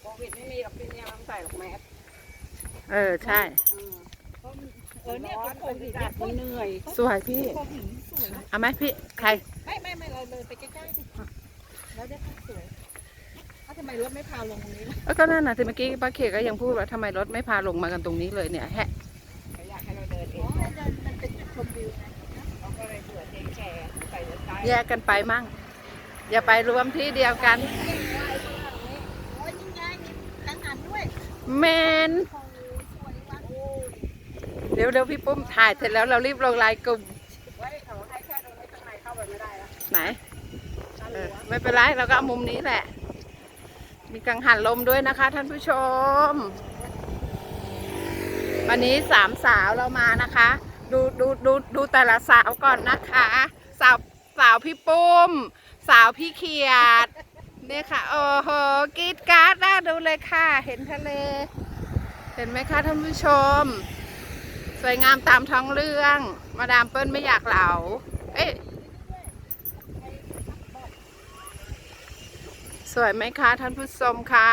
โควิดไม่มีหรอกปีนี้เราต้องใส่หรอกแมสเออใช่ เออเนี่ยเป็นโควิดเนี่ยมันเหนื่อยสวยพี่โควิดสวย เอาไหมพี่ใครไม่ไม่ไม่เราเลยไปใกล้ๆสิแล้วได้ภาพสวยเอ้าทำไมรถไม่พาลงตรงนี้ล่ะเอ้ยก็นั่นนะที่เมื่อกี้ป้าเขก็ยังพูดว่าทำไมรถไม่พาลงมากันตรงนี้เลยเนี่ยแฮะ แยกกันไปมั่ง อย่าไปรวมที่เดียวกันโอ้ยยิ่งใหญ่มีกังหันด้วยแมนโอ้ยสวยว่ะโอ้ยเดี๋ยวเดี๋ยวพี่ปุ้มถ่ายเสร็จแล้วเรารีบลงไลน์กลุ่มไว้เขาให้แค่ตรงนี้ข้างในเข้าไปไม่ได้แล้วไหนด้านเอหลัองไม่เป็นไรเราก็เอามุมนี้แหละ มีกังหันลมด้วยนะคะท่านผู้ชม วันนี้สามสาวเรามานะคะ ดูดูดูดูแต่ละสาวก่อนนะคะ สาว สาวพี่ปุ้ม สาวพี่เขียดเนี่ยค่ะ โอ้โหกรีดการ์ดน่าดูเลยค่ะ เห็นทะเล เห็นไหมคะท่านผู้ชม สวยงามตามท้องเรื่อง มาดามเปิ้ลไม่อยากเหลา เอ๊ะสวยไหมคะท่านผู้ชมคะ